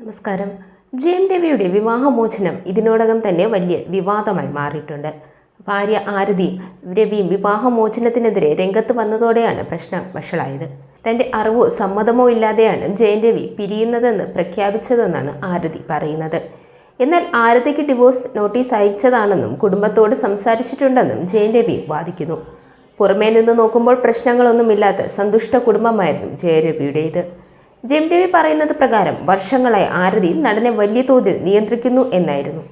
നമസ്കാരം. ജയം രവിയുടെ വിവാഹമോചനം ഇതിനോടകം തന്നെ വലിയ വിവാദമായി മാറിയിട്ടുണ്ട്. ഭാര്യ ആരതിയും രവിയും വിവാഹമോചനത്തിനെതിരെ രംഗത്ത് വന്നതോടെയാണ് പ്രശ്നം വഷളായത്. തന്റെ അറിവോ സമ്മതമോ ഇല്ലാതെയാണ് ജയൻ രവി പിരിയുന്നതെന്ന് പ്രഖ്യാപിച്ചതെന്നാണ് ആരതി പറയുന്നത്. എന്നാൽ ആരതിക്ക് ഡിവോഴ്സ് നോട്ടീസ് അയച്ചതാണെന്നും കുടുംബത്തോട് സംസാരിച്ചിട്ടുണ്ടെന്നും ജയൻ രവി വാദിക്കുന്നു. പുറമേ നിന്ന് നോക്കുമ്പോൾ പ്രശ്നങ്ങളൊന്നുമില്ലാത്ത സന്തുഷ്ട കുടുംബമായിരുന്നു ജയരവിയുടേത്. ജെം രവി പറയുന്നത് പ്രകാരം വർഷങ്ങളായി ആരതി നടനെ വലിയ തോതിൽ നിയന്ത്രിക്കുന്നു എന്നായിരുന്നു.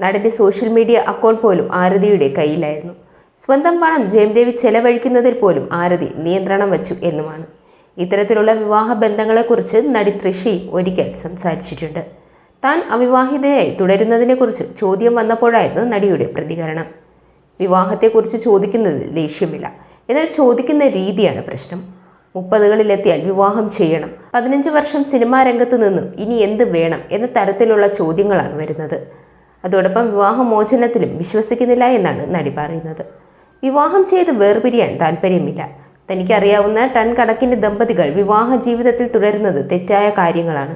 നടന്റെ സോഷ്യൽ മീഡിയ അക്കൗണ്ട് പോലും ആരതിയുടെ കയ്യിലായിരുന്നു. സ്വന്തം പണം ജെം രവി ചെലവഴിക്കുന്നതിൽ പോലും ആരതി നിയന്ത്രണം വച്ചു എന്നുമാണ്. ഇത്തരത്തിലുള്ള വിവാഹ ബന്ധങ്ങളെക്കുറിച്ച് നടി തൃഷി ഒരിക്കൽ സംസാരിച്ചിട്ടുണ്ട്. താൻ അവിവാഹിതയായി തുടരുന്നതിനെക്കുറിച്ച് ചോദ്യം വന്നപ്പോഴായിരുന്നു നടിയുടെ പ്രതികരണം. വിവാഹത്തെക്കുറിച്ച് ചോദിക്കുന്നതിൽ ദേഷ്യമില്ല. എന്നാൽ ചോദിക്കുന്ന രീതിയാണ് പ്രശ്നം. മുപ്പതുകളിലെത്തിയാൽ വിവാഹം ചെയ്യണം. പതിനഞ്ച് വർഷം സിനിമാ രംഗത്ത് നിന്ന് ഇനി എന്ത് വേണം എന്ന തരത്തിലുള്ള ചോദ്യങ്ങളാണ് വരുന്നത്. അതോടൊപ്പം വിവാഹമോചനത്തിലും വിശ്വസിക്കുന്നില്ല എന്നാണ് നടി പറയുന്നത്. വിവാഹം ചെയ്ത് വേർപിരിയാൻ താല്പര്യമില്ല തനിക്കറിയാവുന്ന ടൺ കണക്കിന് ദമ്പതികൾ വിവാഹ ജീവിതത്തിൽ തുടരുന്നത് തെറ്റായ കാര്യങ്ങളാണ്.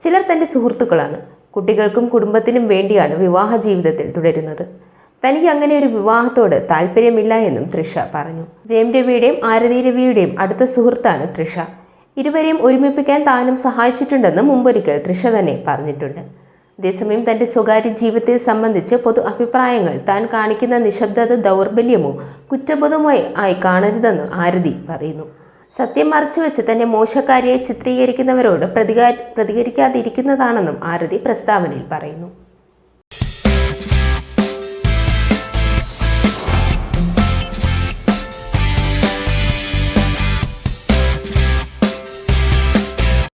ചിലർ തന്റെ സുഹൃത്തുക്കളാണ്. കുട്ടികൾക്കും കുടുംബത്തിനും വേണ്ടിയാണ് വിവാഹ ജീവിതത്തിൽ തുടരുന്നത്. തനിക്ക് അങ്ങനെ ഒരു വിവാഹത്തോട് താല്പര്യമില്ല എന്നും തൃഷ പറഞ്ഞു. ജയം രവിയുടെയും ആരതി രവിയുടെയും അടുത്ത സുഹൃത്താണ് തൃഷ. ഇരുവരെയും ഒരുമിപ്പിക്കാൻ താനും സഹായിച്ചിട്ടുണ്ടെന്ന് മുമ്പൊരിക്കൽ തൃഷ തന്നെ പറഞ്ഞിട്ടുണ്ട്. അതേസമയം തന്റെ സ്വകാര്യ ജീവിതത്തെ സംബന്ധിച്ച് പൊതു അഭിപ്രായങ്ങൾ താൻ കാണിക്കുന്ന നിശബ്ദത ദൗർബല്യമോ കുറ്റബോധമോ ആയി കാണരുതെന്ന് ആരതി പറയുന്നു. സത്യം മറച്ചുവെച്ച് തന്നെ മോശക്കാരിയെ ചിത്രീകരിക്കുന്നവരോട് പ്രതികാ പ്രതികരിക്കാതിരിക്കുന്നതാണെന്നും ആരതി പ്രസ്താവനയിൽ പറയുന്നു.